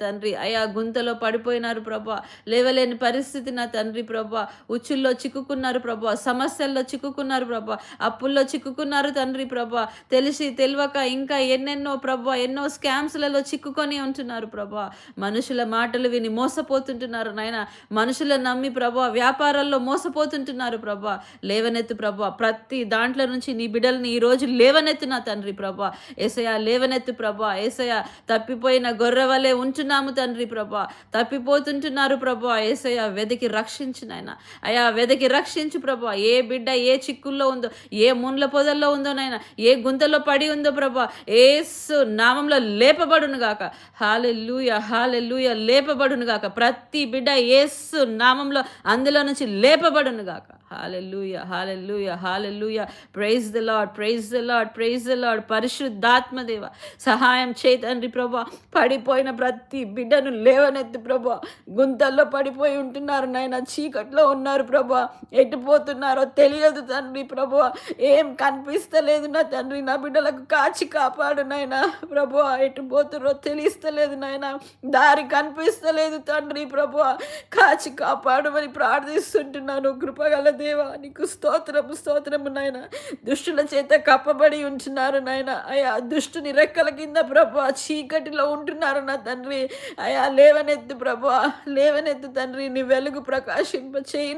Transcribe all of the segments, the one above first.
తండ్రి. అయా గుంతలో పడిపోయినారు ప్రభా. లేవలేని పరిస్థితి నా తండ్రి ప్రభా. ఉచ్చుల్లో చిక్కుకున్నారు ప్రభా. సమస్యల్లో చిక్కుకున్నారు ప్రభా. అప్పుల్లో చిక్కుకున్నారు తండ్రి ప్రభా. తెలిసి తెలియక ఇంకా ఎన్నెన్నో ప్రభా ఎన్నో స్కామ్స్లలో చిక్కుకొని ఉంటున్నారు ప్రభా. మనుషుల మాటలు విని మోసపోతుంటున్నారు నాయన. మనుషుల నమ్మి ప్రభా వ్యాపారాల్లో మోసపోతుంటున్నారు ప్రభా. లేవనెత్తు ప్రభా. ప్రతి దాంట్లో నుంచి నీ బిడ్డల్ని ఈ రోజు లేవనెత్తు నా తండ్రి ప్రభా. ఏసయ లేవనెత్తు ప్రభా. ఏసయ తప్పిపోయిన గొర్రె వలె ఉంటున్నాము తండ్రి ప్రభా. తప్పిపోతుంటున్నారు ప్రభా. ఏసయ్య వెదకి రక్షించు నాయన. అయా వెదకి రక్షించు ప్రభా. ఏ బిడ్డ ఏ చిక్కుల్లో ఉందో ఏ ముండ్ల పొదల్లో ఉందో నాయన. ఏ గుంతలో పడి ఉందో ప్రభా. ఏసు నామంలో లేపబడును గాక. హాలెల్లుయ హాలెల్లుయ లేపబడును గాక. ప్రతి బిడ్డ ఏసు నామంలో అందులో నుంచి లేపబడును గాక. Hallelujah hallelujah hallelujah praise the Lord praise the Lord praise the Lord పరిశుద్ధాత్మదేవ సహాయం చే తండ్రి ప్రభా. పడిపోయిన ప్రతి బిడ్డను లేవనెత్తి ప్రభా. గుంతల్లో పడిపోయి ఉంటున్నారు నాయన చీకట్లో ఉన్నారు ప్రభా. ఎటు పోతున్నారో తెలియదు తండ్రి ప్రభా. ఏం కనిపిస్తలేదు నా తండ్రి నా బిడ్డలకు కాచి కాపాడు నాయన ప్రభా. ఎటు పోతున్నారో తెలిస్తలేదు నాయన. దారి కనిపిస్తలేదు తండ్రి ప్రభా. కాచి కాపాడమని ప్రార్థిస్తుంటున్నాను. కృపగల దేవా నీకు స్తోత్రము స్తోత్రము నాయన. దుష్టుల చేత కప్పబడి ఉంటున్నారు నాయన. అయా దుష్టుని రెక్కల కింద ప్రభా చీకటిలో ఉంటున్నారు నా తండ్రి. అయా లేవనెత్తు ప్రభా లేవనెత్తు తండ్రి. నీ వెలుగు ప్రకాశింప చేయి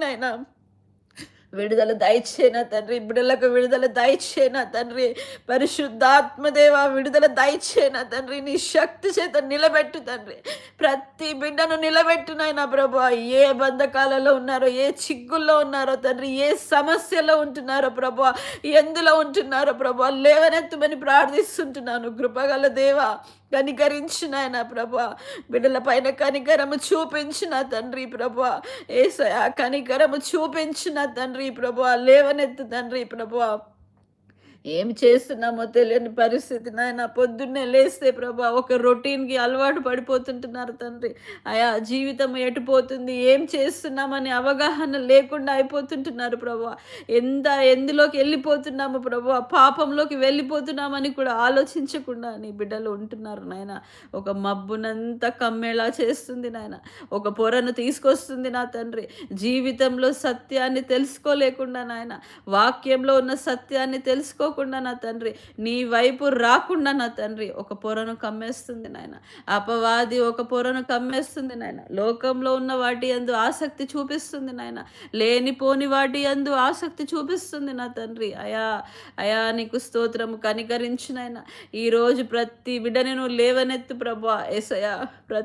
విడుదల దయచేనా తండ్రి? బిడ్డలకు విడుదల దయచేనా తండ్రి? పరిశుద్ధాత్మదేవ విడుదల దయచేనా తండ్రి? నీ శక్తి చేత నిలబెట్టు తండ్రి. ప్రతి బిడ్డను నిలబెట్టునైనా ప్రభు. ఏ బంధకాలలో ఉన్నారో ఏ చిక్కుల్లో ఉన్నారో తండ్రి ఏ సమస్యలో ఉంటున్నారో ప్రభు. ఎందులో ఉంటున్నారో ప్రభు. లేవనెత్తమని ప్రార్థిస్తుంటున్నాను కృపగల దేవా. కనికరించిన ఆయన ప్రభా. బిడ్డల పైన కనికరము చూపించిన తండ్రి ప్రభా. ఏసయా కనికరము చూపించిన తండ్రి ప్రభా. లేవనెత్తు తండ్రి ప్రభా. ఏమి చేస్తున్నామో తెలియని పరిస్థితి నాయన. పొద్దున్నే లేస్తే ప్రభా ఒక రొటీన్కి అలవాటు పడిపోతుంటున్నారు తండ్రి. అయా జీవితం ఎటుపోతుంది ఏం చేస్తున్నామని అవగాహన లేకుండా అయిపోతుంటున్నారు ప్రభా. ఎంత ఎందులోకి వెళ్ళిపోతున్నాము ప్రభా పాపంలోకి వెళ్ళిపోతున్నామని కూడా ఆలోచించకుండా నీ బిడ్డలు ఉంటున్నారు నాయన. ఒక మబ్బునంతా కమ్మేలా చేస్తుంది నాయన. ఒక పొరను తీసుకొస్తుంది నా తండ్రి. జీవితంలో సత్యాన్ని తెలుసుకోలేకుండా నాయన వాక్యంలో ఉన్న సత్యాన్ని తెలుసుకో తెలుసుకోకుండా నా తండ్రి నీ వైపు రాకుండా నా తండ్రి. ఒక పొరను కమ్మేస్తుంది నాయన. అపవాది ఒక పొరను కమ్మేస్తుంది నాయన. లోకంలో ఉన్న వాటి అందు ఆసక్తి చూపిస్తుంది నాయన. లేనిపోని వాటి అందు ఆసక్తి చూపిస్తుంది నా తండ్రి. అయా అయా నీకు స్తోత్రము కనికరించినైనా ఈరోజు ప్రతి బిడ్డని నువ్వు లేవనెత్తు ప్రభా ఎసయా ప్రతి